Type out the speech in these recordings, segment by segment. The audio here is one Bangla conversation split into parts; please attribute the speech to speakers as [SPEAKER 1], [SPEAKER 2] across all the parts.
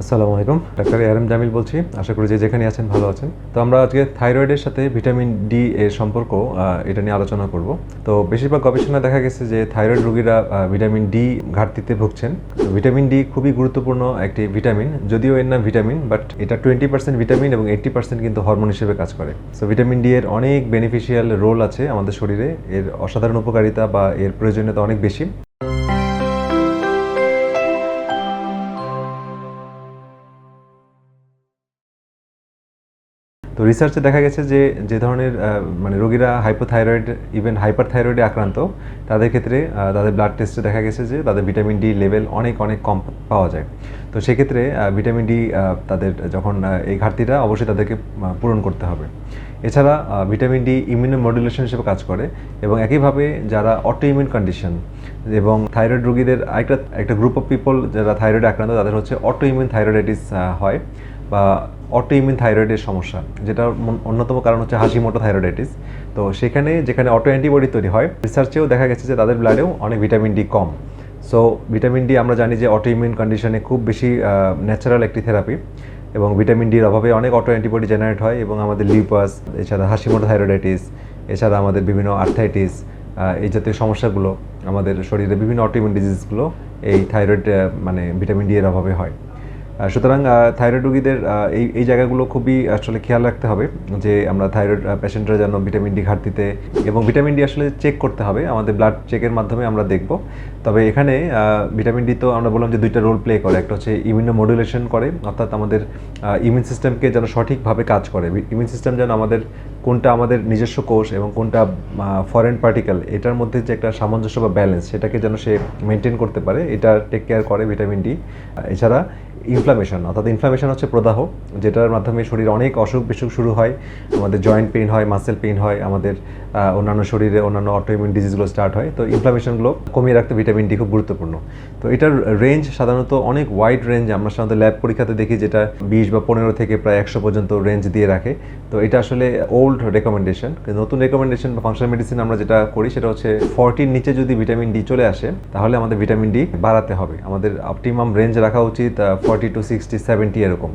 [SPEAKER 1] আসসালামু আলাইকুম। ডাক্তার এর এম জামিল বলছি। আশা করি যে যেখানে আছেন ভালো আছেন। তো আমরা আজকে থাইরয়েডের সাথে ভিটামিন ডি এর সম্পর্ক এটা নিয়ে আলোচনা করব। তো বেশিরভাগ গবেষণায় দেখা গেছে যে থাইরয়েড রোগীরা ভিটামিন ডি ঘাটতিতে ভুগছেন। ভিটামিন ডি খুবই গুরুত্বপূর্ণ একটি ভিটামিন। যদিও এর নাম ভিটামিন, বাট এটা টোয়েন্টি পার্সেন্ট ভিটামিন এবং এইট্টি পার্সেন্ট কিন্তু হরমোন হিসেবে কাজ করে। সো ভিটামিন ডি এর অনেক বেনিফিশিয়াল রোল আছে আমাদের শরীরে। এর অসাধারণ উপকারিতা বা এর প্রয়োজনীয়তা অনেক বেশি। তো রিসার্চে দেখা গেছে যে যে ধরনের মানে রোগীরা হাইপোথাইরয়েড ইভেন হাইপার থাইরয়েডে আক্রান্ত, তাদের ক্ষেত্রে তাদের ব্লাড টেস্টে দেখা গেছে যে, তাদের ভিটামিন ডি লেভেল অনেক অনেক কম পাওয়া যায়। তো সেক্ষেত্রে ভিটামিন ডি তাদের যখন এই ঘাটতিটা, অবশ্যই তাদেরকে পূরণ করতে হবে। এছাড়া ভিটামিন ডি ইমিউনো মডুলেশন হিসেবে কাজ করে এবং একইভাবে যারা অটো ইমিউন কন্ডিশন এবং থাইরয়েড রোগীদের একটা একটা গ্রুপ অফ পিপল যারা থাইরয়েড আক্রান্ত, তাদের হচ্ছে অটো ইমিউন থাইরয়েডাইটিস হয় বা অটো ইমিউন থাইরয়েডের সমস্যা যেটা অন্যতম কারণ হচ্ছে হাসি মোটো থাইরয়েডাইটিস তো সেখানে, যেখানে অটো অ্যান্টিবডি তৈরি হয় রিসার্চেও দেখা গেছে যে তাদের ব্লাডেও অনেক ভিটামিন ডি কম। সো ভিটামিন ডি আমরা জানি যে অটো ইমিউন কন্ডিশনে খুব বেশি ন্যাচারাল একটি থেরাপি এবং ভিটামিন ডির অভাবে অনেক অটো অ্যান্টিবডি জেনারেট হয় এবং আমাদের লিউপাস এছাড়া হাসিমোটো থাইরয়েডাইটিস এছাড়া আমাদের বিভিন্ন আর্থাইটিস এই জাতীয় সমস্যাগুলো আমাদের শরীরে বিভিন্ন অটোইমিউন ডিজিজগুলো এই থাইরয়েড মানে ভিটামিন ডি এর অভাবে হয়। সুতরাং থাইরয়েড রোগীদের এই এই জায়গাগুলো খুবই আসলে খেয়াল রাখতে হবে যে আমরা থাইরয়েড পেশেন্টরা যেন ভিটামিন ডি ঘাটতিতে এবং ভিটামিন ডি আসলে চেক করতে হবে। আমাদের ব্লাড চেকের মাধ্যমে আমরা দেখব। তবে এখানে ভিটামিন ডি তো আমরা বললাম যে দুইটা রোল প্লে করে। একটা হচ্ছে ইমিউনো মডুলেশন করে, অর্থাৎ আমাদের ইমিউন সিস্টেমকে যেন সঠিকভাবে কাজ করে। ইমিউন সিস্টেম যেন আমাদের, কোনটা আমাদের নিজস্ব কোষ এবং কোনটা ফরেন পার্টিকেল এটার মধ্যে যে একটা সামঞ্জস্য বা ব্যালেন্স সেটাকে যেন সে মেনটেন করতে পারে, এটা টেক কেয়ার করে ভিটামিন ডি এছাড়া ইনফ্লামেশন অর্থাৎ ইনফ্লামেশন হচ্ছে প্রদাহ, যেটার মাধ্যমে শরীরে অনেক অসুখ বিসুখ শুরু হয়, আমাদের জয়েন্ট পেইন হয় মাসেল পেইন হয়, আমাদের অন্যান্য শরীরে অন্যান্য অটোইমিউন ডিজিজগুলো স্টার্ট হয়। তো ইনফ্লামেশনগুলো কমিয়ে রাখতে ভিটামিন ডি খুব গুরুত্বপূর্ণ। তো এটার রেঞ্জ সাধারণত অনেক ওয়াইড রেঞ্জ আমরা সাধারণত ল্যাব পরীক্ষাতে দেখি যেটা বিশ বা পনেরো থেকে প্রায় একশো পর্যন্ত রেঞ্জ দিয়ে রাখে। তো এটা আসলে ওল্ড রেকমেন্ডেশন নতুন রেকমেন্ডেশন বা ফাংশনাল মেডিসিন আমরা যেটা করি সেটা হচ্ছে ফর্টির নিচে যদি ভিটামিন ডি চলে আসে, তাহলে আমাদের ভিটামিন ডি বাড়াতে হবে। আমাদের অপটিমাম রেঞ্জ রাখা উচিত ফর্টি টু সিক্সটি সেভেন্টি এরকম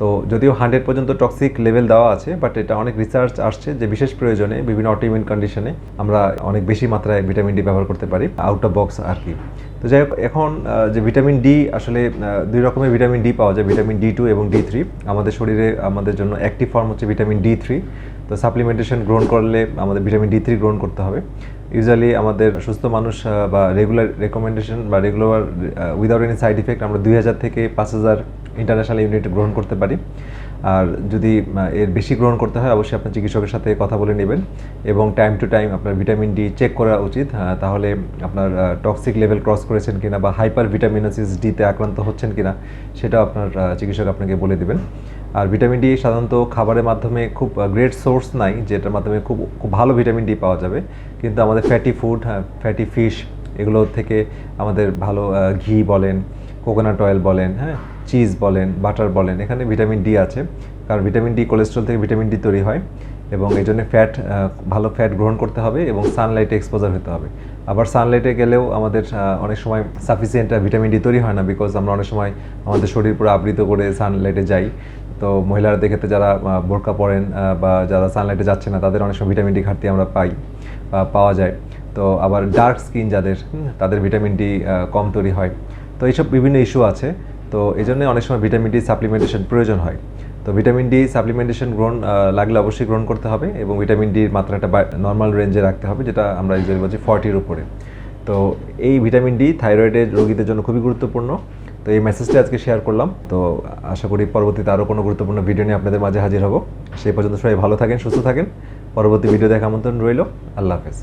[SPEAKER 1] তো যদিও হান্ড্রেড পর্যন্ত টক্সিক লেভেল দেওয়া আছে বাট এটা অনেক রিসার্চ আসছে যে বিশেষ প্রয়োজনে বিভিন্ন অটোইমিউন কন্ডিশনে আমরা অনেক বেশি মাত্রায় ভিটামিন ডি ব্যবহার করতে পারি আউট অফ বক্স আর কি। তো যাই হোক, এখন যে ভিটামিন ডি, আসলে দুই রকমের ভিটামিন ডি পাওয়া যায়, ভিটামিন ডি টু এবং ডি থ্রি। আমাদের শরীরে আমাদের জন্য অ্যাক্টিভ ফর্ম হচ্ছে ভিটামিন ডি থ্রি। তো সাপ্লিমেন্টেশন গ্রহণ করলে আমাদের ভিটামিন ডি থ্রি গ্রহণ করতে হবে। ইউজুয়ালি আমাদের সুস্থ মানুষ বা রেগুলার রেকমেন্ডেশন বা regular without any side effect আমরা দুই হাজার থেকে পাঁচ হাজার ইন্টারন্যাশনাল ইউনিট গ্রহণ করতে পারি। আর যদি এর বেশি গ্রহণ করতে হয়, অবশ্যই আপনার চিকিৎসকের সাথে কথা বলে নেবেন এবং টাইম টু টাইম আপনার ভিটামিন ডি চেক করা উচিত। তাহলে আপনার টক্সিক লেভেল ক্রস করেছেন কিনা বা হাইপার ভিটামিনোসিস ডিতে আক্রান্ত হচ্ছেন কিনা সেটা আপনার চিকিৎসক আপনাকে বলে দেবেন। আর ভিটামিন ডি সাধারণত খাবারের মাধ্যমে খুব গ্রেট সোর্স নাই, যেটার মাধ্যমে খুব খুব ভালো ভিটামিন ডি পাওয়া যাবে। কিন্তু আমাদের ফ্যাটি ফুড ফ্যাটি ফিশ এগুলো থেকে আমাদের ভালো ঘি বলেন কোকোনাট অয়েল বলেন হ্যাঁ চিজ বলেন, বাটার বলেন, এখানে ভিটামিন ডি আছে, কারণ ভিটামিন ডি কোলেস্ট্রল থেকে ভিটামিন ডি তৈরি হয় এবং এই জন্য ফ্যাট ভালো ফ্যাট গ্রহণ করতে হবে এবং সানলাইটে এক্সপোজার হতে হবে। আবার সানলাইটে গেলেও আমাদের অনেক সময় সাফিসিয়েন্ট ভিটামিন ডি তৈরি হয় না বিকজ আমরা অনেক সময় আমাদের শরীর পুরো আবৃত করে সানলাইটে যাই। তো মহিলারা দেখেতে যারা বোরকা পরেন বা যারা সানলাইটে যাচ্ছে না, তাদের অনেক সময় ভিটামিন ডি ঘাটতি আমরা পাই পাওয়া যায়। তো আবার ডার্ক স্কিন যাদের তাদের ভিটামিন ডি কম তৈরি হয়। তো এইসব বিভিন্ন ইস্যু আছে। তো এই জন্য অনেক সময় ভিটামিন ডি সাপ্লিমেন্টেশন প্রয়োজন হয়। তো ভিটামিন ডি সাপ্লিমেন্টেশন গ্রহণ লাগলে অবশ্যই গ্রহণ করতে হবে এবং ভিটামিন ডির মাত্রাটা নর্মাল রেঞ্জে রাখতে হবে, যেটা আমরা ইউজুয়ালি বলছি ফর্টির উপরে। তো এই ভিটামিন ডি থাইরয়েডের রোগীদের জন্য খুবই গুরুত্বপূর্ণ। তো এই মেসেজটা আজকে শেয়ার করলাম। তো আশা করি পরবর্তীতে আরও কোনো গুরুত্বপূর্ণ ভিডিও নিয়ে আপনাদের মাঝে হাজির হব। সেই পর্যন্ত সবাই ভালো থাকেন, সুস্থ থাকেন। পরবর্তী ভিডিও দেখা আমন্ত্রণ রইল। আল্লাহ হাফেজ।